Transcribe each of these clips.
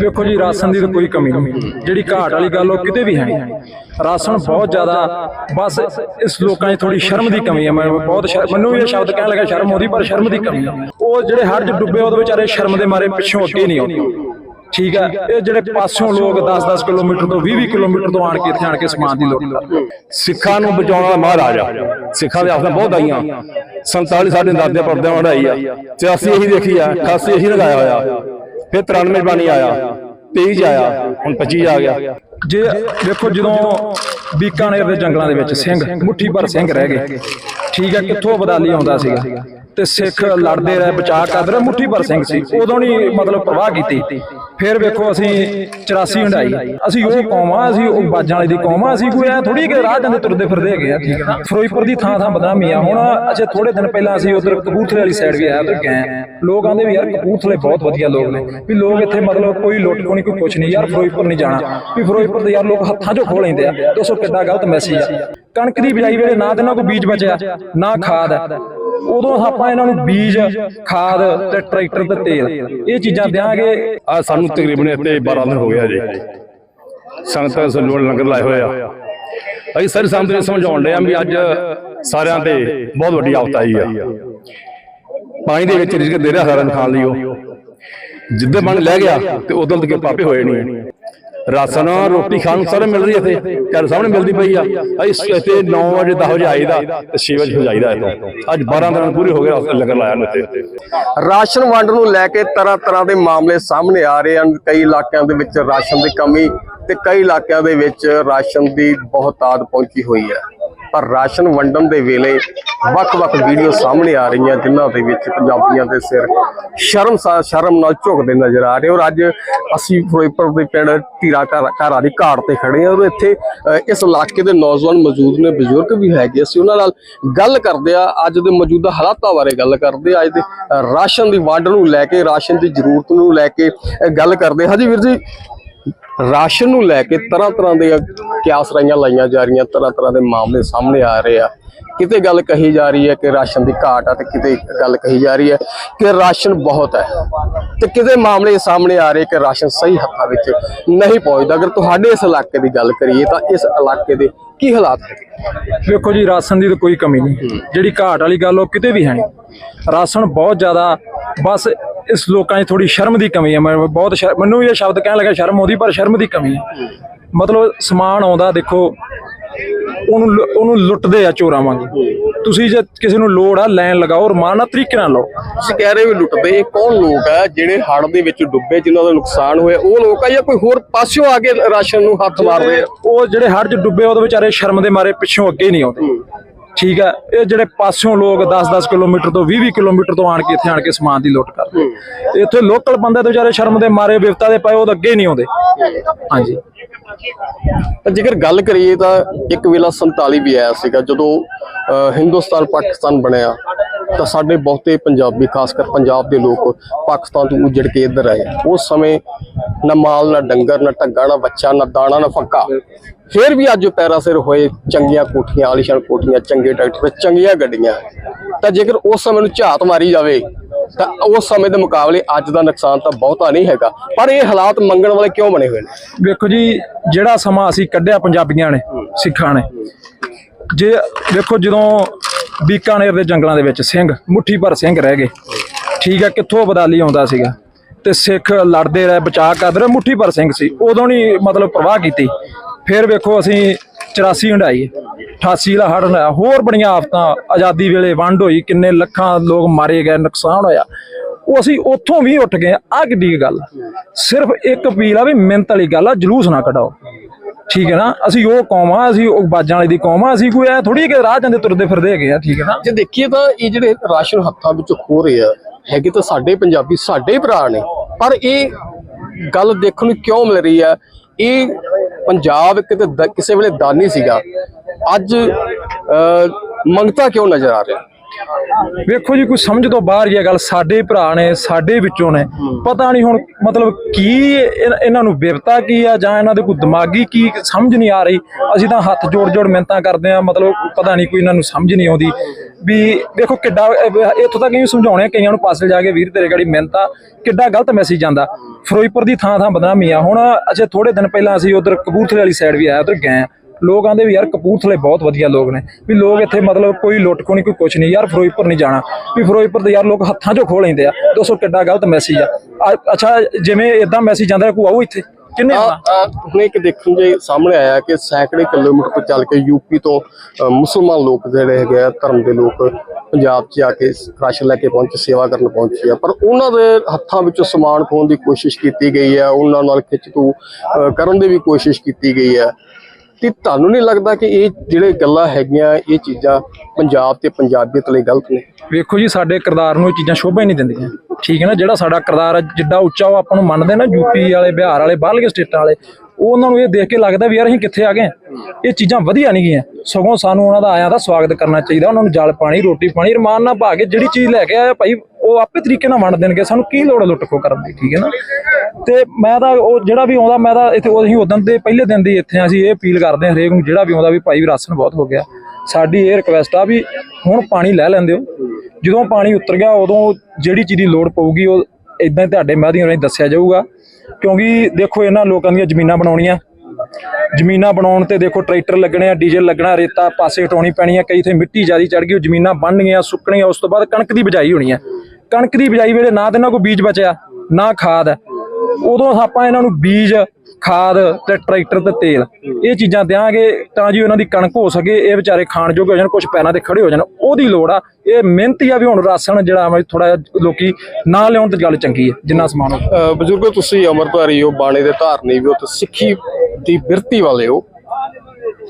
ਵੇਖੋ ਜੀ, ਰਾਸ਼ਨ ਦੀ ਤਾਂ ਕੋਈ ਕਮੀ ਨਹੀਂ। ਜਿਹੜੀ ਘਾਟ ਵਾਲੀ ਗੱਲ ਉਹ ਕਿਤੇ ਵੀ ਹੈ ਨਹੀਂ। ਰਾਸ਼ਨ ਬਹੁਤ ਜ਼ਿਆਦਾ, ਬਸ ਇਸ ਲੋਕਾਂ 'ਚ ਥੋੜੀ ਸ਼ਰਮ ਦੀ ਕਮੀ ਹੈ। ਮੈਂ ਬਹੁਤ ਸ਼ਰ- ਮੈਨੂੰ ਵੀ ਇਹ ਸ਼ਬਦ ਕਹਿਣ ਲੱਗਾ ਸ਼ਰਮ ਉਹਦੀ ਪਰ ਸ਼ਰਮ ਦੀ ਕਮੀ ਹੈ। ਉਹ ਜਿਹੜੇ ਹੜ੍ਹ 'ਚ ਡੁੱਬੇ, ਉਹਦੇ ਵਿਚਾਰੇ ਸ਼ਰਮ ਦੇ ਮਾਰੇ ਪਿੱਛੋਂ ਅੱਗੇ ਨਹੀਂ ਆਉਂਦੇ। ਠੀਕ ਹੈ, ਇਹ ਜਿਹੜੇ ਪਾਸੋਂ ਲੋਕ 10-10 ਕਿਲੋਮੀਟਰ ਤੋਂ 20-20 ਕਿਲੋਮੀਟਰ ਤੋਂ ਆਣ ਕੇ ਇੱਥੇ ਆਣ ਕੇ ਸਮਾਨ ਦੀ ਲੋੜ ਕਰਦੇ ਸਿੱਖਾਂ ਨੂੰ ਬਚਾਉਣ ਵਾਲਾ ਮਹਾਰਾਜ ਸਿੱਖਾਂ ਦੇ ਆਸਰੇ ਬਹੁਤ ਆਈਆਂ। 47 ਸਾਡੇ ਦਾਦੇ ਪਰਦਿਆਂ ਵੜਾਈ ਆ। 84 ਇਹੀ ਦੇਖੀ ਆ 88 ਇਹੀ ਲਗਾਇਆ ਹੋਇਆ। ਫਿਰ 93 ਬਾਣੀ ਆਇਆ 23 ਚ ਆਇਆ, ਹੁਣ 25 ਆ ਗਿਆ। ਜੇ ਦੇਖੋ ਜਦੋਂ ਬੀਕਾਨੇਰ ਦੇ ਜੰਗਲਾਂ ਦੇ ਵਿੱਚ ਸਿੰਘ, ਮੁੱਠੀ ਭਰ ਸਿੰਘ ਰਹਿ ਗਏ, ਠੀਕ ਹੈ, ਕਿੱਥੋਂ ਬਦਾਲੀ ਆਉਂਦਾ ਸੀਗਾ? ਤੇ ਸਿੱਖ ਲੜਦੇ ਰਹੇ, ਬਚਾਅ ਕਰਦੇ ਰਹੇ, ਮੁੱਠੀ ਭਰ ਸਿੰਘ ਸੀ, ਉਦੋਂ ਨਹੀਂ ਮਤਲਬ ਪ੍ਰਵਾਹ ਕੀਤੀ। ਫਿਰ ਵੇਖੋ ਅਸੀਂ 84 ਹੰਡਾਈ ਅਸੀਂ ਉਹ ਕੌਮ ਆ ਅਸੀਂ ਉਹ ਬਾਜਾਂ ਵਾਲੀ ਦੀ ਕੌਮ ਆ ਅਸੀਂ ਕੋਈ ਐ ਥੋੜੀ ਕਿ ਰਾਹ ਜਾਂਦੇ ਤੁਰਦੇ ਫਿਰਦੇ ਹੈਗੇ ਆ। ਠੀਕ ਹੈ ਨਾ? ਫਿਰੋਜ਼ਪੁਰ ਦੀ ਥਾਂ ਥਾਂ ਬਦਨਾਮੀ ਆ। ਹੁਣ ਅਜੇ ਥੋੜੇ ਦਿਨ ਪਹਿਲਾਂ ਅਸੀਂ ਉਧਰ ਕਪੂਰਥਲੇ ਵਾਲੀ ਸਾਈਡ ਵੀ ਆਇਆ ਉਧਰ ਗਏ ਲੋਕ ਆਂਦੇ ਵੀ ਯਾਰ ਕਪੂਰਥਲੇ ਬਹੁਤ ਵਧੀਆ ਲੋਕ ਨੇ। ਵੀ ਲੋਕ ਇੱਥੇ ਮਤਲਬ ਕੋਈ ਲੁੱਟ ਖੋਣੀ ਕੋਈ ਕੁਛ ਨਹੀਂ। ਯਾਰ ਫਿਰੋਜ਼ਪੁਰ ਨਹੀਂ ਜਾਣਾ। ਵੀ ਫਿਰੋਜ਼ਪੁਰ ਦੇ ਯਾਰ ਲੋਕ ਹੱਥਾਂ 'ਚੋਂ ਖੋ ਲੈਂਦੇ ਆ। ਦੱਸੋ ਕਿੱਡਾ ਗਲਤ ਮੈਸੇਜ ਆ। ਕਣਕ ਦੀ ਬਿਜਾਈ ਵੇਲੇ ਨਾ ਤੇ ਨਾ ਕੋਈ ਬੀਜ ਬਚਿਆ ਨਾ ਖਾਦ। ਹੈ ਉਦੋਂ ਆਪਾਂ ਇਹਨਾਂ ਨੂੰ ਬੀਜ, ਖਾਦ ਤੇ ਟਰੈਕਟਰ ਤੇ ਤੇਲ। ਇਹ ਚੀਜ਼ਾਂ ਦਿਆਂਗੇ। ਆ ਸਾਨੂੰ ਤਕਰੀਬਨ ਇੱਥੇ 12 ਦਿਨ ਹੋ ਗਿਆ ਜੀ। ਸੰਗਤਾਂ ਸੰਜੋੜ ਲੰਗਰ ਲਾਏ ਹੋਏ ਆ। ਅਸੀਂ ਸਾਰੇ ਸੰਗਤ ਸਮਝਾਉਣ ਡਏ ਆ ਵੀ ਅੱਜ ਸਾਰਿਆਂ ਤੇ ਬਹੁਤ ਵੱਡੀ ਆਫਤ ਆਈ ਆ। ਪਾਣੀ ਦੇ ਵਿੱਚ ਰਿਜਕ ਦੇ ਰਿਹਾ ਸਾਰਿਆਂ ਨੂੰ ਖਾਣ ਲਈ ਉਹ। ਜਿੱਦੇ ਬਣ ਲੈ ਗਿਆ ਤੇ ਉਦੋਂ ਤੱਕ ਪਾਪੇ ਹੋਏ ਨਹੀਂ। ਰਾਸ਼ਨ ਰੋਟੀ ਖਾਣ ਨੂੰ ਸਾਰੇ ਮਿਲ ਰਹੀ ਇੱਥੇ। ਘਰ ਸਾਹਮਣੇ ਮਿਲਦੀ ਪਈ ਆ। ਅਸੀਂ ਇੱਥੇ 9 ਵਜੇ 10 ਵਜੇ ਆਈਦਾ ਤੇ 6 ਵਜੇ ਹੋ ਜਾਈਦਾ ਇੱਥੋਂ। ਅੱਜ 12 ਦਿਨ ਪੂਰੇ ਹੋ ਗਏ ਲੰਗਰ ਲਾਇਆ ਨੂੰ ਇੱਥੇ। ਰਾਸ਼ਨ ਵੰਡ ਨੂੰ ਲੈ ਕੇ ਤਰ੍ਹਾਂ ਤਰ੍ਹਾਂ ਦੇ ਮਾਮਲੇ ਸਾਹਮਣੇ ਆ ਰਹੇ ਹਨ। ਕਈ ਇਲਾਕਿਆਂ ਦੇ ਵਿੱਚ ਰਾਸ਼ਨ ਦੀ ਕਮੀ ਤੇ ਕਈ ਇਲਾਕਿਆਂ ਦੇ ਵਿੱਚ ਰਾਸ਼ਨ ਦੀ ਬਹੁਤਾਤ ਪਹੁੰਚੀ ਹੋਈ ਹੈ। ਪਰ ਰਾਸ਼ਨ ਵੰਡਣ ਦੇ ਵੇਲੇ ਵੱਖ-ਵੱਖ ਵੀਡੀਓ ਸਾਹਮਣੇ ਆ ਰਹੀਆਂ, ਜਿਨ੍ਹਾਂ ਦੇ ਵਿੱਚ ਪੰਜਾਬੀਆਂ ਦੇ ਸਿਰ ਸ਼ਰਮ ਸ਼ਰਮ ਨਾਲ ਝੁਕਦੇ ਨਜ਼ਰ ਆ ਰਹੇ ਔਰ ਅੱਜ ਅਸੀਂ ਫਿਰੋਜ਼ਪੁਰ ਦੇ ਪਿੰਡ ਧੀਰਾ ਘਰ, ਘਰਾਂ ਦੀ ਘਾਟ ਤੇ ਖੜੇ ਹਾਂ ਔਰ ਇੱਥੇ ਇਸ ਇਲਾਕੇ ਦੇ ਨੌਜਵਾਨ ਮੌਜੂਦ ਨੇ, ਬਜ਼ੁਰਗ ਵੀ ਹੈਗੇ। ਅਸੀਂ ਉਹਨਾਂ ਨਾਲ ਗੱਲ ਕਰਦੇ ਆ ਅੱਜ ਦੇ ਮੌਜੂਦਾ ਹਾਲਾਤਾਂ ਬਾਰੇ ਗੱਲ ਕਰਦੇ ਅੱਜ ਦੇ ਰਾਸ਼ਨ ਦੀ ਵੰਡ ਨੂੰ ਲੈ ਕੇ, ਰਾਸ਼ਨ ਦੀ ਜ਼ਰੂਰਤ ਨੂੰ ਲੈ ਕੇ ਗੱਲ ਕਰਦੇ ਹਾਂ। ਹਾਂਜੀ ਵੀਰ ਜੀ ਰਾਸ਼ਨ ਨੂੰ ਲੈ ਕੇ ਤਰ੍ਹਾਂ ਤਰ੍ਹਾਂ ਦੇ ਕਿਆਸ ਰਾਈਆਂ ਲਾਈਆਂ ਜਾ ਰਹੀਆਂ, ਤਰ੍ਹਾਂ ਤਰ੍ਹਾਂ ਦੇ ਮਾਮਲੇ ਸਾਹਮਣੇ ਆ ਰਹੇ ਆ। ਕਿਤੇ ਗੱਲ ਕਹੀ ਜਾ ਰਹੀ ਹੈ ਕਿ ਰਾਸ਼ਨ ਦੀ ਘਾਟ ਆ ਤੇ ਕਿਤੇ ਗੱਲ ਕਹੀ ਜਾ ਰਹੀ ਹੈ ਕਿ ਰਾਸ਼ਨ ਬਹੁਤ ਹੈ। ਤੇ ਕਿਤੇ ਮਾਮਲੇ ਸਾਹਮਣੇ ਆ ਰਹੇ ਕਿ ਰਾਸ਼ਨ ਸਹੀ ਹੱਥਾਂ ਵਿੱਚ ਨਹੀਂ ਪਹੁੰਚਦਾ। ਅਗਰ ਤੁਹਾਡੇ ਇਸ ਇਲਾਕੇ ਦੀ ਗੱਲ ਕਰੀਏ ਤਾਂ ਇਸ ਇਲਾਕੇ ਦੇ ਕੀ ਹਾਲਾਤ ਹੈ ਵੇਖੋ ਜੀ, ਰਾਸ਼ਨ ਦੀ ਤਾਂ ਕੋਈ ਕਮੀ ਨਹੀਂ। ਜਿਹੜੀ ਘਾਟ ਵਾਲੀ ਗੱਲ ਉਹ ਕਿਤੇ ਵੀ ਹੈ ਨਹੀਂ। ਰਾਸ਼ਨ ਬਹੁਤ ਜ਼ਿਆਦਾ ਬਸ ਇਸ ਲੋਕਾਂ 'ਚ ਥੋੜੀ ਸ਼ਰਮ ਦੀ ਕਮੀ ਹੈ। ਮੈਂ ਬਹੁਤ ਸ਼ਰ- ਮੈਨੂੰ ਵੀ ਇਹ ਸ਼ਬਦ ਕਹਿਣ ਲੱਗਾ ਸ਼ਰਮ ਉਹਦੀ ਪਰ ਸ਼ਰਮ ਦੀ ਕਮੀ ਹੈ। ਮਤਲਬ ਸਮਾਨ ਆਉਂਦਾ ਦੇਖੋ ਉਹਨੂੰ ਲੁ- ਉਹਨੂੰ ਲੁੱਟਦੇ ਆ ਚੋਰਾਂ ਵਾਂਗ। ਤੁਸੀਂ ਜੇ ਕਿਸੇ ਨੂੰ ਲੋੜ ਆ ਲੈਣ ਲਗਾਓ ਰਮਾਨ ਨਾਲ ਤਰੀਕੇ ਨਾਲ ਲਓ। ਤੁਸੀਂ ਕਹਿ ਰਹੇ ਹੋ ਲੁੱਟਦੇ ਇਹ ਕੌਣ ਲੋਕ ਆ ਜਿਹੜੇ ਹੜ੍ਹ ਦੇ ਵਿੱਚ ਡੁੱਬੇ ਜਿਨ੍ਹਾਂ ਦਾ ਨੁਕਸਾਨ ਹੋਇਆ? ਉਹ ਲੋਕ ਆ ਜਾਂ ਕੋਈ ਹੋਰ ਪਾਸਿਓਂ ਆ ਕੇ ਰਾਸ਼ਨ ਨੂੰ ਹੱਥ ਮਾਰਦੇ ਆ? ਉਹ ਜਿਹੜੇ ਹੜ੍ਹ 'ਚ ਡੁੱਬੇ ਉਹਦੇ ਵਿਚਾਰੇ ਸ਼ਰਮ ਦੇ ਮਾਰੇ ਪਿੱਛੋਂ ਅੱਗੇ ਨਹੀਂ ਆਉਂਦੇ। ਠੀਕ ਹੈ ਇਹ ਜਿਹੜੇ ਪਾਸਿਓਂ ਲੋਕ 10-10 ਕਿਲੋਮੀਟਰ ਤੋਂ 20-20 ਕਿਲੋਮੀਟਰ ਤੋਂ ਆਣ ਕੇ ਇੱਥੇ ਆਣ ਕੇ ਸਮਾਨ ਦੀ ਲੁੱਟ ਕਰਦੇ ਇੱਥੇ ਲੋਕਲ ਬੰਦੇ ਤੇ ਵਿਚਾਰੇ ਸ਼ਰਮ ਦੇ ਮਾਰੇ ਵਿਵਤਾ ਦੇ ਪਏ ਉਹ ਤਾਂ ਅੱਗੇ ਨਹੀਂ ਆਉਂਦੇ। ਹਾਂਜੀ। ਤਾਂ ਜੇਕਰ ਗੱਲ ਕਰੀਏ ਤਾਂ ਇੱਕ ਵੇਲਾ 47 ਵੀ ਆਇਆ ਸੀਗਾ ਜਦੋਂ ਹਿੰਦੁਸਤਾਨ ਪਾਕਿਸਤਾਨ ਬਣਿਆ ਤਾਂ ਸਾਡੇ ਬਹੁਤੇ ਪੰਜਾਬੀ ਖਾਸ ਕਰ ਪੰਜਾਬ ਦੇ ਲੋਕ ਪਾਕਿਸਤਾਨ ਤੋਂ ਉਜੜ ਕੇ ਇੱਧਰ ਆਏ। ਉਸ ਸਮੇਂ ਨਾ ਮਾਲ ਨਾ ਡੰਗਰ ਨਾ ਢੱਗਾ ਨਾ ਬੱਚਾ ਨਾ ਦਾਣਾ ਨਾ ਫੱਕਾ। ਫਿਰ ਵੀ ਅੱਜ ਪੈਰਾ ਸਿਰ ਹੋਏ ਚੰਗੀਆਂ ਕੋਠੀਆਂ ਆਲੀਸ਼ਾਨ ਕੋਠੀਆਂ ਚੰਗੇ ਟਰੈਕਟਰ ਚੰਗੀਆਂ ਗੱਡੀਆਂ। ਤਾਂ ਜੇਕਰ ਉਸ ਸਮੇਂ ਨੂੰ ਝਾਤ ਮਾਰੀ ਜਾਵੇ ਤਾਂ ਉਸ ਸਮੇਂ ਦੇ ਮੁਕਾਬਲੇ ਅੱਜ ਦਾ ਨੁਕਸਾਨ ਤਾਂ ਬਹੁਤਾ ਨਹੀਂ ਹੈਗਾ। ਪਰ ਇਹ ਹਾਲਾਤ ਮੰਗਣ ਵਾਲੇ ਕਿਉਂ ਬਣੇ ਹੋਏ ਨੇ? ਵੇਖੋ ਜੀ ਜਿਹੜਾ ਸਮਾਂ ਅਸੀਂ ਕੱਢਿਆ ਪੰਜਾਬੀਆਂ ਨੇ ਸਿੱਖਾਂ ਨੇ। ਜੇ ਵੇਖੋ ਜਦੋਂ ਬੀਕਾਨੇਰ ਦੇ ਜੰਗਲਾਂ ਦੇ ਵਿੱਚ ਸਿੰਘ ਮੁੱਠੀ ਭਰ ਸਿੰਘ ਰਹਿ ਗਏ ਠੀਕ ਹੈ ਕਿੱਥੋਂ ਬਦਾਲੀ ਆਉਂਦਾ ਸੀਗਾ? ਤੇ ਸਿੱਖ ਲੜਦੇ ਰਹੇ ਬਚਾਅ ਕਰਦੇ ਰਹੇ ਮੁੱਠੀ ਭਰ ਸਿੰਘ ਸੀ। ਉਦੋਂ ਨਹੀਂ ਮਤਲਬ ਪ੍ਰਵਾਹ ਕੀਤੀ। ਫਿਰ ਵੇਖੋ ਅਸੀਂ 84 ਹੰਡਾਈ 88 ਦਾ ਹੜ ਹੋਇਆ ਹੋਰ ਬੜੀਆਂ ਆਫਤਾਂ ਆਜ਼ਾਦੀ ਵੇਲੇ ਵੰਡ ਹੋਈ, ਕਿੰਨੇ ਲੱਖਾਂ ਲੋਕ ਮਾਰੇ ਗਏ, ਨੁਕਸਾਨ ਹੋਇਆ। ਉਹ ਅਸੀਂ ਉੱਥੋਂ ਵੀ ਉੱਠ ਗਏ ਆ ਕਿੱਡੀ ਗੱਲ। ਸਿਰਫ ਇੱਕ ਅਪੀਲ ਆ ਵੀ ਮਿਹਨਤ ਵਾਲੀ ਗੱਲ ਆ, ਜਲੂਸ ਨਾ ਕਢਾਓ। ਠੀਕ ਹੈ ਨਾ? ਅਸੀਂ ਉਹ ਕੌਮ ਆ, ਅਸੀਂ ਉਹ ਬਾਜਾਂ ਵਾਲੀ ਦੀ ਕੌਮ ਆ, ਅਸੀਂ ਕੋਈ ਐ ਥੋੜੀ ਕਿ ਰਾਹ ਜਾਂਦੇ ਤੁਰਦੇ ਫਿਰਦੇ ਹੈਗੇ ਆ, ਠੀਕ ਹੈ ਨਾ? ਜੇ ਦੇਖੀਏ ਤਾਂ ਇਹ ਜਿਹੜੇ ਰਾਸ਼ਨ ਹੱਥਾਂ ਵਿੱਚ ਖੋ ਰਹੇ ਆ, ਹੈਗੇ ਤਾਂ ਸਾਡੇ ਪੰਜਾਬੀ ਸਾਡੇ ਭਰਾ ਨੇ, ਪਰ ਇਹ ਗੱਲ ਦੇਖਣ ਨੂੰ ਕਿਉਂ ਮਿਲ ਰਹੀ ਆ? ਇਹ ਪੰਜਾਬ ਕਿਤੇ ਕਿਸੇ ਵੇਲੇ ਦਾਨੀ ਸੀਗਾ। ਅੱਜ ਮੰਗਤਾ ਕਿਉਂ ਨਜ਼ਰ ਆ ਰਿਹਾ ਵੇਖੋ ਜੀ, ਕੋਈ ਸਮਝ ਤੋਂ ਬਾਹਰ ਹੀ ਹੈ ਗੱਲ ਸਾਡੇ ਭਰਾ ਨੇ, ਸਾਡੇ ਵਿੱਚੋਂ ਨੇ। ਪਤਾ ਨਹੀਂ ਹੁਣ ਮਤਲਬ ਕੀ ਇਹ- ਇਹਨਾਂ ਨੂੰ ਬਿਪਤਾ ਕੀ ਆ ਜਾਂ ਇਹਨਾਂ ਦੇ ਕੋਈ ਦਿਮਾਗੀ ਕੀ ਸਮਝ ਨਹੀਂ ਆ ਰਹੀ। ਅਸੀਂ ਤਾਂ ਹੱਥ ਜੋੜ ਜੋੜ ਮਿਹਨਤਾਂ ਕਰਦੇ ਆ ਮਤਲਬ ਪਤਾ ਨਹੀਂ ਕੋਈ ਇਹਨਾਂ ਨੂੰ ਸਮਝ ਨਹੀਂ ਆਉਂਦੀ। ਵੀ ਦੇਖੋ ਕਿੱਡਾ, ਇੱਥੋਂ ਤੱਕ ਇਹ ਸਮਝਾਉਣੇ ਆ, ਕਈਆਂ ਨੂੰ ਪਾਸੇ ਜਾ ਕੇ, ਵੀਰ, ਤੇਰੇ ਗਾੜੀ ਮਿਹਨਤਾਂ ਕਿੱਡਾ ਗਲਤ ਮੈਸੇਜ ਜਾਂਦਾ ਫਿਰੋਜ਼ਪੁਰ ਦੀ ਥਾਂ ਥਾਂ ਬਦਨਾਮੀ ਆ। ਹੁਣ ਅਜੇ ਥੋੜੇ ਦਿਨ ਪਹਿਲਾਂ ਅਸੀਂ ਉਧਰ ਕਪੂਰਥਲੇ ਵਾਲੀ ਸਾਈਡ ਵੀ ਆਇਆ, ਉਧਰ ਗਏ ਆ ਲੋਕ ਆਂਦੇ ਵੀ ਯਾਰ ਕਪੂਰਥਲੇ ਬਹੁਤ ਵਧੀਆ ਲੋਕ ਨੇ ਵੀ ਲੋਕ ਇੱਥੇ ਮਤਲਬ ਕੋਈ ਲੁੱਟ ਖੋਣੀ ਕੋਈ ਕੁਛ ਨਹੀਂ ਯਾਰ ਫਿਰੋਜ਼ਪੁਰ ਨਹੀਂ ਜਾਣਾ ਵੀ ਫਿਰੋਜ਼ਪੁਰ ਦੇ ਯਾਰ ਲੋਕ ਹੱਥਾਂ 'ਚੋਂ ਖੋਹ ਲੈਂਦੇ ਆ ਦੱਸੋ ਕਿੱਡਾ ਗਲਤ ਮੈਸੇਜ ਆ। ਅੱਛਾ ਜਿਵੇਂ ਇਦਾਂ ਮੈਸੇਜ ਜਾਂਦਾ ਕੋਈ ਆਓ ਇੱਥੇ? ਕਿੰਨੇ ਹੁਣ ਇੱਕ ਦੇਖਣ ਜੇ ਸਾਹਮਣੇ ਆਇਆ ਕਿ ਸੈਂਕੜੇ ਕਿਲੋਮੀਟਰ ਤੋਂ ਚੱਲ ਕੇ ਯੂਪੀ ਤੋਂ ਮੁਸਲਮਾਨ ਲੋਕ ਜਿਹੜੇ ਹੈਗੇ ਆ ਧਰਮ ਦੇ ਲੋਕ ਪੰਜਾਬ 'ਚ ਆ ਕੇ ਰਾਸ਼ਨ ਲੈ ਕੇ ਪਹੁੰਚੇ ਸੇਵਾ ਕਰਨ ਪਹੁੰਚੇ ਆ। ਪਰ ਉਹਨਾਂ ਦੇ ਹੱਥਾਂ ਵਿੱਚੋਂ ਸਮਾਨ ਖੋਣ ਦੀ ਕੋਸ਼ਿਸ਼ ਕੀਤੀ ਗਈ ਹੈ ਉਹਨਾਂ ਨਾਲ ਖਿੱਚ ਤੂ ਅ, ਕਰਨ ਦੀ ਵੀ ਕੋਸ਼ਿਸ਼ ਕੀਤੀ ਗਈ ਹੈ ਤੇ ਤੁਹਾਨੂੰ ਨਹੀਂ ਲੱਗਦਾ ਕਿ ਇਹ ਜਿਹੜੇ ਗੱਲਾਂ ਹੈਗੀਆਂ, ਇਹ ਚੀਜ਼ਾਂ ਪੰਜਾਬ ਤੇ ਪੰਜਾਬੀਅਤ ਲਈ ਗਲਤ ਨੇ? ਵੇਖੋ ਜੀ, ਸਾਡੇ ਕਿਰਦਾਰ ਨੂੰ ਇਹ ਚੀਜ਼ਾਂ ਸ਼ੋਭਾ ਹੀ ਨਹੀਂ ਦਿੰਦੀਆਂ। ਠੀਕ ਹੈ ਨਾ, ਜਿਹੜਾ ਸਾਡਾ ਕਿਰਦਾਰ ਆ, ਜਿੱਡਾ ਉੱਚਾ ਉਹ ਆਪਾਂ ਨੂੰ ਮੰਨਦੇ ਨਾ ਯੂਪੀ ਵਾਲੇ, ਬਿਹਾਰ ਵਾਲੇ ਬਾਹਰਲੇ ਸਟੇਟਾਂ ਵਾਲੇ, ਉਹ ਉਹਨਾਂ ਨੂੰ ਇਹ ਦੇਖ ਕੇ ਲੱਗਦਾ ਵੀ ਯਾਰ ਅਸੀਂ ਕਿੱਥੇ ਆ ਗਏ ਇਹ ਚੀਜ਼ਾਂ ਵਧੀਆ ਨਹੀਂ ਗਈਆਂ। ਸਗੋਂ ਸਾਨੂੰ ਉਹਨਾਂ ਦਾ ਆਇਆਂ ਦਾ ਸਵਾਗਤ ਕਰਨਾ ਚਾਹੀਦਾ, ਉਹਨਾਂ ਨੂੰ ਜਲ ਪਾਣੀ, ਰੋਟੀ ਪਾਣੀ, ਰਮਾਨ ਨਾਲ ਪਾ ਕੇ ਜਿਹੜੀ ਚੀਜ਼ ਲੈ ਕੇ ਆਇਆ ਭਾਈ, ਉਹ ਆਪੇ ਤਰੀਕੇ ਨਾਲ ਵੰਡ ਦੇਣਗੇ। ਸਾਨੂੰ ਕੀ ਲੋੜ ਹੈ ਲੁੱਟ ਖੋ ਕਰਨ ਦੀ, ਠੀਕ ਹੈ ਨਾ? ਤੇ ਮੈਂ ਤਾਂ ਉਹ ਜਿਹੜਾ ਵੀ ਆਉਂਦਾ, ਮੈਂ ਤਾਂ ਇੱਥੇ ਅਸੀਂ ਉਦੋਂ ਦੇ ਪਹਿਲੇ ਦਿਨ ਦੀ ਇੱਥੇ ਅਸੀਂ ਇਹ ਅਪੀਲ ਕਰਦੇ ਹਾਂ ਹਰੇਕ ਨੂੰ, ਜਿਹੜਾ ਵੀ ਆਉਂਦਾ ਵੀ ਭਾਈ ਰਾਸ਼ਨ ਬਹੁਤ ਹੋ ਗਿਆ। ਸਾਡੀ ਇਹ ਰਿਕਵੈਸਟ ਆ ਵੀ ਹੁਣ ਪਾਣੀ ਲੈ ਲੈਂਦੇ ਹੋ। ਜਦੋਂ ਪਾਣੀ ਉਤਰ ਗਿਆ, ਉਦੋਂ ਜਿਹੜੀ ਚੀਜ਼ ਦੀ ਲੋੜ ਪਊਗੀ, ਉਹ ਇਦਾਂ ਤੁਹਾਡੇ ਮਾਧਿਅਮ ਰਾਹੀਂ ਦੱਸਿਆ ਜਾਊਗਾ। ਕਿਉਂਕਿ ਦੇਖੋ, ਇਹਨਾਂ ਲੋਕਾਂ ਦੀਆਂ ਜ਼ਮੀਨਾਂ ਬਣਾਉਣੀਆਂ। ਜ਼ਮੀਨਾਂ ਬਣਾਉਣ ਤੇ ਦੇਖੋ, ਟਰੈਕਟਰ ਲੱਗਣੇ ਆ, ਡੀਜ਼ਲ ਲੱਗਣਾ, ਰੇਤਾ ਪਾਸੇ ਹਟਾਉਣੀ ਪੈਣੀ ਆ, ਕਈ 'ਤੇ ਮਿੱਟੀ ਜ਼ਿਆਦੀ ਚੜ ਗਈ, ਉਹ ਜ਼ਮੀਨਾਂ ਬਣਨਗੀਆਂ ਸੁੱਕਣੀਆਂ, ਉਸ ਤੋਂ ਬਾਅਦ ਕਣਕ ਦੀ ਬਿਜਾਈ ਹੋਣੀ ਆ। ਕਣਕ ਦੀ ਬਿਜਾਈ ਵੇਲੇ ਨਾ ਤੇ ਇਹਨਾਂ ਕੋਈ ਬੀਜ ਬਚਿਆ, ਨਾ ਖਾਦ। ਹੈ ਉਦੋਂ ਆਪਾਂ ਇਹਨਾਂ ਨੂੰ ਬੀਜ ਖਾਦ ਤੇ ਟਰੈਕਟਰ ਤੇ ਤੇਲ। ਇਹ ਚੀਜ਼ਾਂ ਦਿਆਂਗੇ ਤਾਂ ਜੀ ਉਹਨਾਂ ਦੀ ਕਣਕ ਹੋ ਸਕੇ ਇਹ ਵਿਚਾਰੇ ਖਾਣ ਯੋਗ ਹੋ ਜਾਣ ਕੁਝ ਪੈਰਾਂ ਤੇ ਖੜੇ ਹੋ ਜਾਣ। ਉਹਦੀ ਲੋੜ ਆ ਇਹ ਮਿਹਨਤੀ ਆ ਵੀ ਹੁਣ ਰਾਸ਼ਨ ਜਿਹੜਾ ਵਾ ਥੋੜਾ ਲੋਕੀ ਨਾ ਲਿਆਉਣ ਤੇ ਗੱਲ ਚੰਗੀ ਹੈ ਜਿੰਨਾ ਸਮਾਨ ਹੋ ਅ, ਬਜ਼ੁਰਗੋ ਤੁਸੀਂ ਅਮਰਧਾਰੀ ਹੋ ਬਾਣੇ ਦੇ ਧਾਰਨੀ ਵੀ ਹੋ ਤੇ ਸਿੱਖੀ ਦੀ ਬਿਰਤੀ ਵਾਲੇ ਹੋ।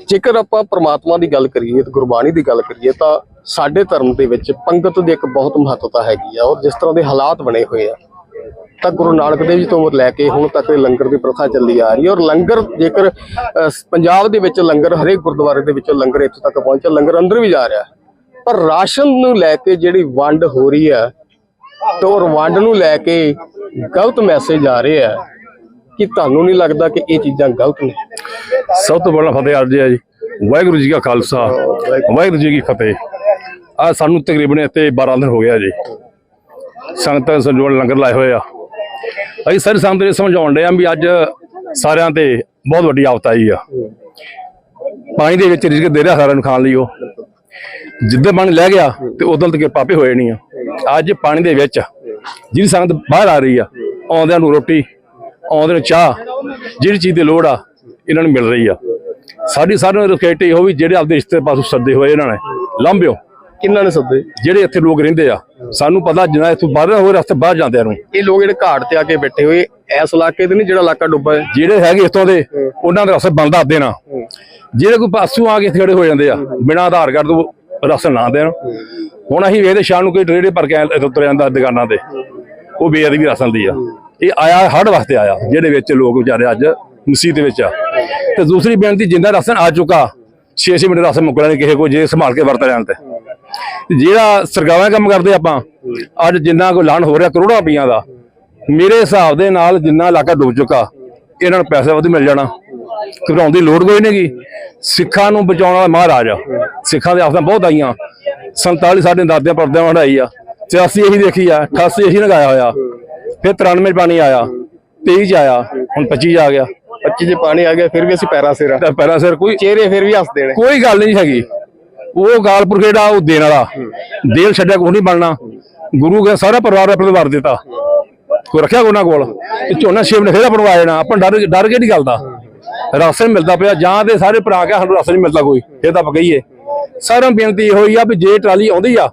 ਜੇਕਰ ਆਪਾਂ ਪ੍ਰਮਾਤਮਾ ਦੀ ਗੱਲ ਕਰੀਏ ਤੇ ਗੁਰਬਾਣੀ ਦੀ ਗੱਲ ਕਰੀਏ ਤਾਂ ਸਾਡੇ ਧਰਮ ਦੇ ਵਿੱਚ ਪੰਗਤ ਦੀ ਇੱਕ ਬਹੁਤ ਮਹੱਤਤਾ ਹੈਗੀ ਆ ਔਰ ਜਿਸ ਤਰ੍ਹਾਂ ਦੇ ਹਾਲਾਤ ਬਣੇ ਹੋਏ ਆ। ਤਾਂ ਗੁਰੂ ਨਾਨਕ ਦੇਵ ਜੀ ਤੋਂ ਲੈ ਕੇ ਹੁਣ ਤੱਕ ਇਹ ਲੰਗਰ ਦੀ ਪ੍ਰਥਾ ਚੱਲੀ ਆ ਰਹੀ ਹੈ ਔਰ ਲੰਗਰ ਜੇਕਰ ਪੰਜਾਬ ਦੇ ਵਿੱਚ ਲੰਗਰ ਹਰੇਕ ਗੁਰਦੁਆਰੇ ਦੇ ਵਿੱਚ ਲੰਗਰ ਇੱਥੇ ਤੱਕ ਪਹੁੰਚਿਆ, ਲੰਗਰ ਅੰਦਰ ਵੀ ਜਾ ਰਿਹਾ ਪਰ ਰਾਸ਼ਨ ਨੂੰ ਲੈ ਕੇ ਜਿਹੜੀ ਵੰਡ ਹੋ ਰਹੀ ਹੈ, ਤੇ ਉਹ ਵੰਡ ਨੂੰ ਲੈ ਕੇ ਗਲਤ ਮੈਸੇਜ ਆ ਰਹੇ ਆ ਕਿ ਤੁਹਾਨੂੰ ਨਹੀਂ ਲੱਗਦਾ ਕਿ ਇਹ ਚੀਜ਼ਾਂ ਗਲਤ ਨੇ? ਸਭ ਤੋਂ ਬੜਾ ਫਤਿਹ ਅੱਜ ਹੈ ਜੀ। ਵਾਹਿਗੁਰੂ ਜੀ ਕਾ ਖਾਲਸਾ, ਵਾਹਿਗੁਰੂ ਜੀ ਕੀ ਫਤਿਹ। ਆ ਸਾਨੂੰ ਤਕਰੀਬਨ ਇੱਥੇ 12 ਦਿਨ ਹੋ ਗਿਆ ਜੀ। ਸੰਗਤਾਂ ਸੰਜੋੜ ਲੰਗਰ ਲਾਏ ਹੋਏ ਆ। ਅਸੀਂ ਸਾਰੇ ਸੰਗਤ ਨੂੰ ਸਮਝਾਉਣ ਡਏ ਆ ਵੀ ਅੱਜ ਸਾਰਿਆਂ ਤੇ ਬਹੁਤ ਵੱਡੀ ਆਫਤ ਆਈ ਆ। ਪਾਣੀ ਦੇ ਵਿੱਚ ਰਿਜਕ ਦੇ ਰਿਹਾ ਸਾਰਿਆਂ ਨੂੰ ਖਾਣ ਲਈ ਉਹ। ਜਿੱਦਾਂ ਪਾਣੀ ਲੈ ਗਿਆ ਤੇ ਉਦੋਂ ਤੱਕ ਪਾਪੇ ਹੋਏ ਨਹੀਂ ਆ। ਅੱਜ ਪਾਣੀ ਦੇ ਵਿੱਚ ਜਿਹੜੀ ਸੰਗਤ ਬਾਹਰ ਆ ਰਹੀ ਆ, ਆਉਂਦਿਆਂ ਨੂੰ ਰੋਟੀ, ਆਉਂਦਿਆਂ ਨੂੰ ਚਾਹ, ਜਿਹੜੀ ਚੀਜ਼ ਦੀ ਲੋੜ ਆ, ਇਹਨਾਂ ਨੂੰ ਮਿਲ ਰਹੀ ਆ। ਸਾਡੀ ਸਾਰਿਆਂ ਨੂੰ ਰਿਕਵੈਸਟ ਇਹੋ ਵੀ ਜਿਹੜੇ ਆਪਦੇ ਰਿਸ਼ਤੇ ਪਾਸੋਂ ਸੱਦੇ ਹੋਏ ਇਹਨਾਂ ਨੇ। ਲਾਂਭਿਓ ਕਿੰਨਾਂ ਨੇ ਸੱਦੇ? ਜਿਹੜੇ ਇੱਥੇ ਲੋਕ ਰਹਿੰਦੇ ਆ ਸਾਨੂੰ ਪਤਾ ਜਿੰਨਾ ਇੱਥੋਂ ਬਾਹਰ ਹੋਏ ਰਸਤੇ ਬਾਹਰ ਜਾਂਦੇ ਨੂੰ ਇਹ ਲੋਕ ਜਿਹੜੇ ਘਾਟ ਤੇ ਆ ਕੇ ਬੈਠੇ ਹੋਏ ਐਸ ਇਲਾਕੇ ਦੇ ਨਹੀਂ ਜਿਹੜਾ ਇਲਾਕਾ ਡੁੱਬਾ ਹੈ? ਜਿਹੜੇ ਹੈਗੇ ਇੱਥੋਂ ਦੇ ਉਹਨਾਂ ਦਾ ਰਸਤੇ ਬੰਦ ਆ ਦੇਣਾ। ਜਿਹੜੇ ਕੋਈ ਪਾਸੋਂ ਆ ਕੇ ਇੱਥੇ ਖੜੇ ਹੋ ਜਾਂਦੇ ਆ ਬਿਨਾਂ ਆਧਾਰ ਕਾਰਡ ਤੋਂ ਰਸਨ ਨਾ ਦੇਣ। ਹੁਣ ਅਸੀਂ ਵੇਖਦੇ ਸ਼ਾਮ ਨੂੰ ਕੋਈ ਟਰੇਡੇ ਭਰ ਕੇ ਇੱਥੇ ਤੁਰ ਜਾਂਦਾ ਦੁਕਾਨਾਂ ਤੇ। ਉਹ ਬੇਅਦਬੀ ਰਸਨ ਦੀ ਆ। ਇਹ ਆਇਆ ਹੜ ਵਾਸਤੇ ਆਇਆ ਜਿਹੜੇ ਵਿੱਚ ਲੋਕ ਵਿਚਾਰੇ ਅੱਜ ਮੁਸੀਬਤ ਵਿੱਚ ਆ। ਤੇ ਦੂਸਰੀ ਬੇਨਤੀ ਜਿੰਦਾ ਰਸਨ ਆ ਚੁੱਕਾ 6-6 ਮਿੰਟ ਰਸਨ ਮੁੱਕਣਾ ਨਹੀਂ ਕਿਸੇ ਕੋ ਜੇ ਸੰਭਾਲ ਕੇ ਵਰਤ ਲੈਣ ਤੇ। ਜਿਹੜਾ ਸਰਕਾਰਾਂ ਕੰਮ ਕਰਦੇ ਆਪਾਂ ਅੱਜ ਜਿੰਨਾ ਕੋ ਲਾਣ ਹੋ ਰਿਹਾ ਕਰੋੜਾਂ ਰੁਪਈਆਂ ਦਾ ਮੇਰੇ ਹਿਸਾਬ ਦੇ ਨਾਲ ਜਿੰਨਾ ਇਲਾਕਾ ਡੁੱਬ ਚੁੱਕਾ ਇਹਨਾਂ ਨੂੰ ਪੈਸਾ ਵੱਧ ਮਿਲ ਜਾਣਾ। ਘਬਰਾਉਣ ਦੀ ਲੋੜ ਕੋਈ ਨਹੀਂਗੀ ਸਿੱਖਾਂ ਨੂੰ ਬਚਾਉਣ ਵਾਲਾ ਮਹਾਰਾਜ ਸਿੱਖਾਂ ਦੇ ਆਫਤਾਂ ਬਹੁਤ ਆਈਆਂ। 47 ਸਾਡੇ ਦਾਦਿਆਂ ਪਰਦਿਆਂ ਵੜਾਈ ਆ। 84 ਇਹੀ ਦੇਖੀ ਆ 88 ਇਹੀ ਲਗਾਇਆ ਹੋਇਆ। ਫਿਰ 93 ਚ ਪਾਣੀ ਆਇਆ 23 ਚ ਆਇਆ ਹੁਣ 25 ਚ ਆ ਗਿਆ। 25 ਜੇ ਪਾਣੀ ਆ ਗਿਆ ਫਿਰ ਵੀ ਅਸੀਂ ਪੈਰਾ ਸਿਰ। ਪਹਿਲਾਂ ਸਿਰ ਕੋਈ ਚਿਹਰੇ ਫਿਰ ਵੀ ਹੱਸਦੇ ਨੇ। ਕੋਈ ਗੱਲ ਨਹੀਂ ਹੈਗੀ। ਉਹ ਗਾਲਪੁਰ ਖੇੜਾ ਉਹ ਦੇਣ ਵਾਲਾ। ਦੇਲ ਛੱਡਿਆ ਕੋਈ ਨਹੀਂ ਬਣਨਾ। ਗੁਰੂ ਕੇ ਸਾਰਾ ਪਰਿਵਾਰ ਆਪਣੇ ਵਾਰ ਦਿੱਤਾ। ਕੋਈ ਰੱਖਿਆ ਉਹਨਾਂ ਕੋਲ? ਤੇ ਝੋਨਾ ਛੇਵ ਨੇ ਫੇਰ ਬਣਵਾ ਜਾਣਾ ਆਪਾਂ ਡਰ ਡਰ ਕਿਹੜੀ ਗੱਲ ਦਾ ਰਾਸ਼ਨ ਮਿਲਦਾ ਪਿਆ। ਜਾਂ ਤੇ ਸਾਰੇ ਭਰਾ ਕੇ ਸਾਨੂੰ ਰਾਸ਼ਨ ਨਹੀਂ ਮਿਲਦਾ ਕੋਈ। ਇਹ ਤਾਂ ਆਪਾਂ ਕਹੀਏ। ਸਾਰਿਆਂ ਨੂੰ ਬੇਨਤੀ ਇਹੋ ਹੀ ਆ ਵੀ ਜੇ ਟਰਾਲੀ ਆਉਂਦੀ ਆ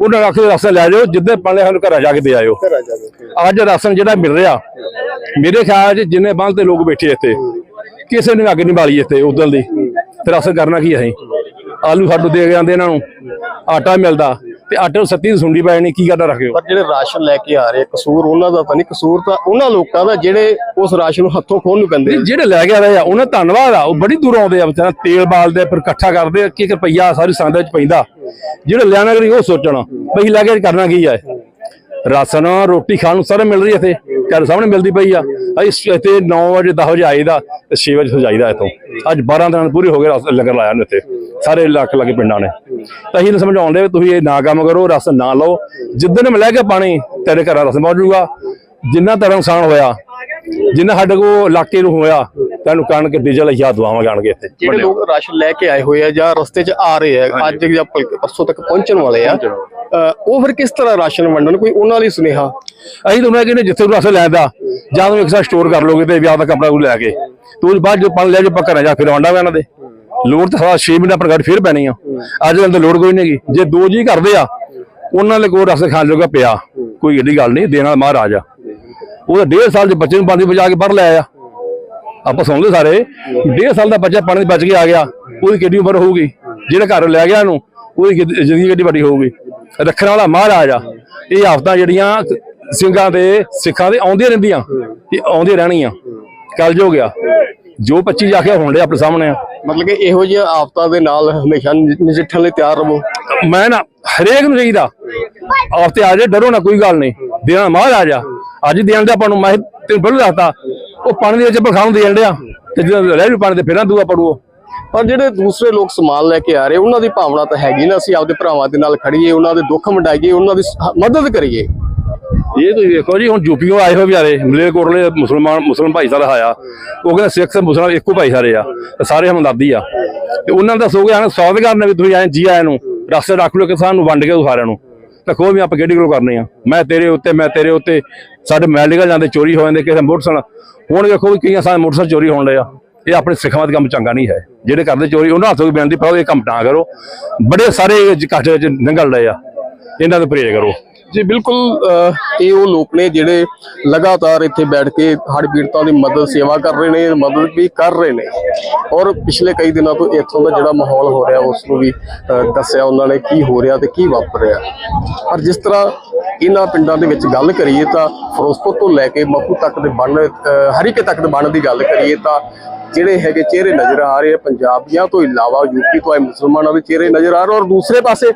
ਉਹਨਾਂ ਨੂੰ ਆਖੇ ਰਾਸ਼ਨ ਲੈ ਜਾਓ। ਜਿੱਦੇ ਪਾਣੇ ਸਾਨੂੰ ਘਰਾਂ ਜਾ ਕੇ ਦੇ ਆਇਓ। ਅੱਜ ਰਾਸ਼ਨ ਜਿਹੜਾ ਮਿਲ ਰਿਹਾ ਮੇਰੇ ਖਿਆਲ 'ਚ ਜਿੰਨੇ ਬੰਦ ਤੇ ਲੋਕ ਬੈਠੇ ਇੱਥੇ ਕਿਸੇ ਨੇ ਅੱਗ ਨਹੀਂ ਬਾਲੀ ਇੱਥੇ ਉਦੋਂ ਦੀ। ਤੇ ਰਾਸ਼ਨ ਕਰਨਾ ਕੀ ਅਸੀਂ? ਆਲੂ ਸਾਡੂ ਦੇ ਜਾਂਦੇ ਇਹਨਾਂ ਨੂੰ ਆਟਾ ਮਿਲਦਾ ਤੇ ਆਟੇ ਨੂੰ ਸੱਤੀ ਸੁੰਡੀ ਪੈ ਜਾਣੀ ਕੀ ਕਰਨਾ ਰੱਖਿਓ? ਪਰ ਜਿਹੜੇ ਰਾਸ਼ਨ ਲੈ ਕੇ ਆ ਰਹੇ ਕਸੂਰ ਉਹਨਾਂ ਦਾ ਤਾਂ ਨਹੀਂ ਕਸੂਰ ਤਾਂ ਉਹਨਾਂ ਲੋਕਾਂ ਦਾ ਜਿਹੜੇ ਉਸ ਰਾਸ਼ਨ ਨੂੰ ਹੱਥੋਂ ਖੋਹਣ ਨੂੰ ਪੈਂਦੇ ਜਿਹੜੇ ਲੈ ਕੇ ਆ ਰਹੇ ਆ ਉਹਨਾਂ ਦਾ ਧੰਨਵਾਦ ਆ ਉਹ ਬੜੀ ਦੂਰੋਂ ਆਉਂਦੇ ਆ ਵਿਚਾਰਾ ਤੇਲ ਬਾਲਦੇ ਫਿਰ ਇਕੱਠਾ ਕਰਦੇ ਕਿ ਰੁਪਈਆ ਸਾਰੀ ਸੰਗਤ ਵਿੱਚ ਪੈਂਦਾ। ਜਿਹੜੇ ਲਿਆਣਾ ਕਰੀ ਉਹ ਸੋਚਣਾ ਭਈ ਲੈ ਕੇ ਕਰਨਾ ਕੀ ਆ? ਰਾਸ਼ਨ ਰੋਟੀ ਖਾਣ ਨੂੰ ਸਾਰੇ ਮਿਲ ਰਹੀ ਇੱਥੇ। ਤੁਹਾਡੇ ਸਾਹਮਣੇ ਮਿਲਦੀ ਪਈ ਆ। ਅਸੀਂ ਇੱਥੇ 9 ਵਜੇ 10 ਵਜੇ ਆਈਦਾ ਤੇ 6 ਵਜੇ ਸਜਾਈਦਾ ਇੱਥੋਂ। ਅੱਜ 12 ਦਿਨ ਪੂਰੇ ਹੋ ਗਏ ਰਸ, ਲੰਗਰ ਲਾਇਆ ਨੇ ਇੱਥੇ। ਸਾਰੇ ਲੱਖ ਲੱਗੇ ਪਿੰਡਾਂ ਨੇ। ਤਾਂ ਅਸੀਂ ਇਹਨੂੰ ਸਮਝਾਉਂਦੇ ਵੀ ਤੁਸੀਂ ਇਹ ਨਾ ਕੰਮ ਕਰੋ, ਰਸ ਨਾ ਲਓ। ਜਿੱਦਣ ਮਿਲਿਆ ਕੇ ਪਾਣੀ, ਤੇਰੇ ਘਰ ਰਸ ਪਹੁੰਚੂਗਾ। ਜਿੰਨਾ ਤੇਰਾ ਨੁਕਸਾਨ ਹੋਇਆ, ਜਿੰਨਾ ਸਾਡੇ ਕੋਲ ਇਲਾਕੇ ਨੂੰ ਹੋਇਆ ਤੈਨੂੰ ਕਣਕ ਡੀਜ਼ਲ ਯਾਦ ਦਵਾਵਾਂਗੇ ਆਣ ਕੇ ਇੱਥੇ। ਜਿਹੜੇ ਲੋਕ ਰਾਸ਼ਨ ਲੈ ਕੇ ਆਏ ਹੋਏ ਆ ਜਾਂ ਰਸਤੇ 'ਚ ਆ ਰਹੇ ਆ ਅੱਜ ਜਾਂ ਪਰਸੋਂ ਤੱਕ ਪਹੁੰਚਣ ਵਾਲੇ ਆ ਉਹ ਫਿਰ ਕਿਸ ਤਰ੍ਹਾਂ ਰਾਸ਼ਨ ਵੰਡਣ? ਕੋਈ ਉਹਨਾਂ ਲਈ ਸੁਨੇਹਾ? ਅਸੀਂ ਤੁਹਾਨੂੰ ਇਹ ਕਹਿੰਦੇ ਜਿੱਥੇ ਨੂੰ ਰਸ ਲੈਂਦਾ ਜਾਂ ਤੂੰ ਇੱਕ ਸਾਥ ਸਟੋਰ ਕਰ ਲੋਗੇ ਤੇ ਵਿਆਹ ਦਾ ਕੱਪੜਾ ਕੋਈ ਲੈ ਕੇ। ਤੂੰ ਬਾਅਦ ਜੋ ਪਣ ਲੈ ਜੋ ਪੱਕਾ ਜਾ ਫਿਰ ਵੰਡਾ ਇਹਨਾਂ ਦੇ। ਲੋੜ ਤਾਂ ਸਾਰਾ 6 ਮਹੀਨੇ ਪਰ ਗੱਡ ਫਿਰ ਪੈਣੀ ਆ। ਅੱਜ ਇਹਨਾਂ ਲੋੜ ਕੋਈ ਨਹੀਂ ਗੀ ਜੇ ਦੋ ਜੀ ਕਰਦੇ ਆ ਉਹਨਾਂ ਦੇ ਕੋਲ ਰਸ ਖਾਣ ਜੋਗਾ ਪਿਆ। ਕੋਈ ਏਡੀ ਗੱਲ ਨਹੀਂ ਦੇਣ ਵਾਲਾ ਮਹਾਰਾਜ ਆ। ਉਹਦਾ ਡੇਢ ਸਾਲ ਦੇ ਬੱਚੇ ਨੂੰ ਪਾਣੀ ਬਚਾ ਕੇ ਪੜ ਲਿਆ ਆ। ਆਪਾਂ ਸੁਣਦੇ ਸਾਰੇ ਡੇਢ ਸਾਲ ਦਾ ਬੱਚਾ ਪਾਣੀ ਬਚ ਕੇ ਆ ਗਿਆ ਉਹਦੀ ਕਿੰਨੀ ਉਮਰ ਹੋਊਗੀ? ਜਿਹੜੇ ਘਰ ਲੈ ਗਿਆ ਉਹਨੂੰ ਉਹਦੀ ਜ਼ਿੰਦਗੀ ਕਿੰਨੀ ਵੱਡੀ ਹੋਊਗੀ? ਰੱਖਣ ਵਾਲਾ ਮਹਾਰਾਜ ਆ। ਇਹ ਆਫਤਾਂ ਜਿਹੜੀਆਂ ਸਿੰਘਾਂ ਦੇ ਸਿੱਖਾਂ ਦੇ ਆਉਂਦੀਆਂ ਰਹਿੰਦੀਆਂ ਇਹ ਆਉਂਦੀਆਂ ਰਹਿਣੀਆਂ ਕੱਲ ਜੋ ਗਿਆ ਜੋ 25 ਜਾ ਕੇ ਹੋਣ ਦੇ ਆਪਣੇ ਸਾਹਮਣੇ ਆ। ਮਤਲਬ ਕਿ ਇਹੋ ਜਿਹੀਆਂ ਆਫਤਾਂ ਦੇ ਨਾਲ ਹਮੇਸ਼ਾ ਨਜਿ- ਨਜਿੱਠਣ ਲਈ ਤਿਆਰ ਰਹੋ। ਮੈਂ ਨਾ ਹਰੇਕ ਨੂੰ ਚਾਹੀਦਾ ਆਫਤੇ ਆ ਜੇ ਡਰੋ ਨਾ ਕੋਈ ਗੱਲ ਨਹੀਂ। ਦੇਣਾ ਮਹਾਰਾਜ ਆ। ਅੱਜ ਦੇਣ ਦੇ ਆਪਾਂ ਨੂੰ ਮੈਂ ਤੈਨੂੰ ਪਹਿਲਾਂ ਦੱਸਤਾ ਉਹ ਪਾਣੀ ਦੇ ਵਿੱਚ ਬਖਾਉਂ ਦੇਣ ਡਿਆ ਤੇ ਜਦੋਂ ਲੈ ਵੀ ਪਾਣੀ ਤੇ ਫੇਰਾਂ ਦੂਆ ਪੜੂ ਉਹ ਪਰ ਜਿਹੜੇ ਦੂਸਰੇ ਲੋਕ ਸਮਾਨ ਲੈ ਕੇ ਆ ਰਹੇ ਉਹਨਾਂ ਦੀ ਭਾਵਨਾ ਤਾਂ ਹੈਗੀ ਨਾ ਅਸੀਂ ਆਪਦੇ ਭਰਾਵਾਂ ਦੇ ਨਾਲ ਖੜੀਏ ਉਹਨਾਂ ਦੇ ਦੁੱਖ ਵੰਡਾਈਏ ਉਹਨਾਂ ਦੀ ਮਦਦ ਕਰੀਏ। ਇਹ ਤੁਸੀਂ ਵੇਖੋ ਜੀ ਹੁਣ ਯੂਪੀਓ ਆਏ ਹੋਏ ਵਿਚਾਰੇ ਮਲੇਰਕੋਟਲੇ ਮੁਸਲਮਾਨ ਮੁਸਲਮਾਨ ਭਾਈਚਾਰਾ ਆਇਆ। ਉਹ ਕਹਿੰਦਾ ਸਿੱਖ ਤੇ ਮੁਸਲਮਾਨ ਇੱਕੋ ਭਾਈਚਾਰੇ ਆ ਤੇ ਸਾਰੇ ਹਮਦਰਦੀ ਆ। ਤੇ ਉਹਨਾਂ ਦਾ ਸੋਗੇ ਹਨ ਸਵਾਗਤ ਕਰਨੇ ਵੀ ਤੁਸੀਂ ਆਏ ਜੀ ਆਇਆਂ ਨੂੰ ਰਸਤੇ ਰੱਖ ਲਓ ਕਿ ਸਾਨੂੰ ਵੰਡ ਕੇ ਸਾਰਿਆਂ ਨੂੰ। ਤਾਂ ਕੋਈ ਵੀ ਆਪਾਂ ਕਿਹੜੀ ਗੱਲ ਕਰਨੀ ਆ? ਮੈਂ ਤੇਰੇ ਉੱਤੇ ਮੈਂ ਤੇਰੇ ਉੱਤੇ ਸਾਡੇ ਮੈਲ ਨਿਕਲ ਜਾਂਦੇ ਚੋਰੀ ਹੋ ਜਾਂਦੇ ਕਿਸੇ ਦਾ ਮੋਟਰਸਾਈਕਲ ਹੁਣ ਵੇਖੋ ਵੀ ਕਈਆਂ ਸਾਰੇ ਮੋਟਰਸਾਈਕਲ ਚੋਰੀ ਹੋਣ ਡਏ ਆ। ਇਹ ਆਪਣੇ ਸਿੱਖਾਂ ਦਾ ਕੰਮ ਚੰਗਾ ਨਹੀਂ ਹੈ। ਜਿਹੜੇ ਕਰਦੇ ਚੋਰੀ, ਉਹਨਾਂ ਹੱਥੋਂ ਵੀ ਬੇਨਤੀ ਪਾਓ ਇਹ ਕੰਮ ਨਾ ਕਰੋ। ਬੜੇ ਸਾਰੇ ਘਾਟੇ ਵਿੱਚ ਨਿਕਲ ਰਹੇ ਆ। ਇਹਨਾਂ ਤੋਂ ਪਰਹੇਜ਼ ਕਰੋ। ਜੀ, ਬਿਲਕੁਲ ਇਹ ਉਹ ਲੋਕ ਨੇ ਜਿਹੜੇ ਲਗਾਤਾਰ ਇੱਥੇ ਬੈਠ ਕੇ ਹੜ੍ਹ ਪੀੜਤਾਂ ਦੀ ਮਦਦ, ਸੇਵਾ ਕਰ ਰਹੇ ਨੇ, ਮਦਦ ਵੀ ਕਰ ਰਹੇ ਨੇ। ਔਰ ਪਿਛਲੇ ਕਈ ਦਿਨਾਂ ਤੋਂ ਇੱਥੋਂ ਦਾ ਜਿਹੜਾ ਮਾਹੌਲ ਹੋ ਰਿਹਾ, ਉਸ ਨੂੰ ਵੀ ਦੱਸਿਆ ਉਹਨਾਂ ਨੇ ਕੀ ਹੋ ਰਿਹਾ ਤੇ ਕੀ ਵਾਪਰ ਰਿਹਾ। ਪਰ ਜਿਸ ਤਰ੍ਹਾਂ ਇਹਨਾਂ ਪਿੰਡਾਂ ਦੇ ਵਿੱਚ ਗੱਲ ਕਰੀਏ ਤਾਂ ਫਿਰੋਜ਼ਪੁਰ ਤੋਂ ਲੈ ਕੇ ਮਖੂ ਤੱਕ ਦੇ ਬਣ ਅਹ, ਹਰੀਕੇ ਤੱਕ ਦੇ ਬੰਨ ਦੀ ਗੱਲ ਕਰੀਏ ਤਾਂ ਜਿਹੜੇ ਹੈਗੇ ਚਿਹਰੇ ਨਜ਼ਰ ਆ ਰਹੇ ਪੰਜਾਬੀਆਂ ਤੋਂ ਇਲਾਵਾ ਯੂਪੀ ਤੋਂ ਆਏ ਮੁਸਲਮਾਨਾਂ ਦੇ ਚਿਹਰੇ ਨਜ਼ਰ ਆ ਰਹੇ ਔਰ ਦੂਸਰੇ ਪਾਸੇ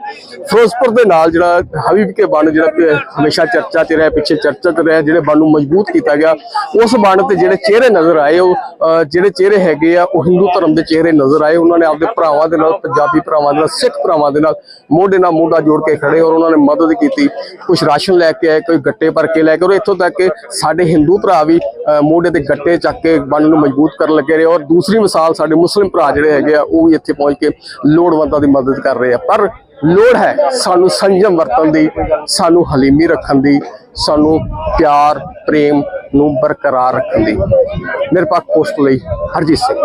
ਫਿਰੋਜ਼ਪੁਰ ਦੇ ਨਾਲ ਜਿਹੜਾ ਹਬੀਬ ਕੇ ਬੰਨ ਜਿਹੜਾ ਹਮੇਸ਼ਾ ਚਰਚਾ 'ਚ ਰਿਹਾ ਪਿੱਛੇ ਚਰਚਾ 'ਚ ਰਿਹਾ ਜਿਹੜੇ ਬਣ ਨੂੰ ਮਜ਼ਬੂਤ ਕੀਤਾ ਗਿਆ ਉਸ ਬਣ ਤੇ ਜਿਹੜੇ ਚਿਹਰੇ ਨਜ਼ਰ ਆਏ ਉਹ ਅਹ, ਜਿਹੜੇ ਚਿਹਰੇ ਹੈਗੇ ਆ ਉਹ ਹਿੰਦੂ ਧਰਮ ਦੇ ਚਿਹਰੇ ਨਜ਼ਰ ਆਏ ਉਹਨਾਂ ਨੇ ਆਪਦੇ ਭਰਾਵਾਂ ਦੇ ਨਾਲ ਪੰਜਾਬੀ ਭਰਾਵਾਂ ਦੇ ਨਾਲ ਸਿੱਖ ਭਰਾਵਾਂ ਦੇ ਨਾਲ ਮੋਢੇ ਨਾਲ ਮੋਢਾ ਜੋੜ ਕੇ ਖੜੇ ਔਰ ਉਹਨਾਂ ਨੇ ਮਦਦ ਕੀਤੀ। ਕੁਝ ਰਾਸ਼ਨ ਲੈ ਕੇ ਆਏ, ਕੋਈ ਗੱਟੇ ਭਰ ਕੇ ਲੈ ਕੇ ਔਰ ਇੱਥੋਂ ਤੱਕ ਕਿ ਸਾਡੇ ਹਿੰਦੂ ਭਰਾ ਵੀ ਮੋਢੇ ਤੇ ਗੱਟੇ ਚੱਕ ਕੇ ਬੰਨ ਨੂੰ ਮਜ਼ਬੂਤ ਕਰਨ ਲੱਗੇ ਰਹੇ, ਔਰ ਦੂਸਰੀ ਮਿਸਾਲ ਸਾਡੇ ਮੁਸਲਿਮ ਭਰਾ ਜਿਹੜੇ ਹੈਗੇ ਆ, ਉਹ ਵੀ ਇੱਥੇ ਪਹੁੰਚ ਕੇ ਲੋੜਵੰਦਾਂ ਦੀ ਮਦਦ ਕਰ ਰਹੇ ਆ। ਪਰ ਲੋੜ ਹੈ ਸਾਨੂੰ ਸੰਜਮ ਵਰਤਣ ਦੀ, ਸਾਨੂੰ ਹਲੀਮੀ ਰੱਖਣ ਦੀ, ਸਾਨੂੰ ਪਿਆਰ, ਪ੍ਰੇਮ ਨੂੰ ਬਰਕਰਾਰ ਰੱਖਣ ਦੀ। ਨਿਰਪੱਖ ਪੋਸਟ ਲਈ ਹਰਜੀਤ ਸਿੰਘ।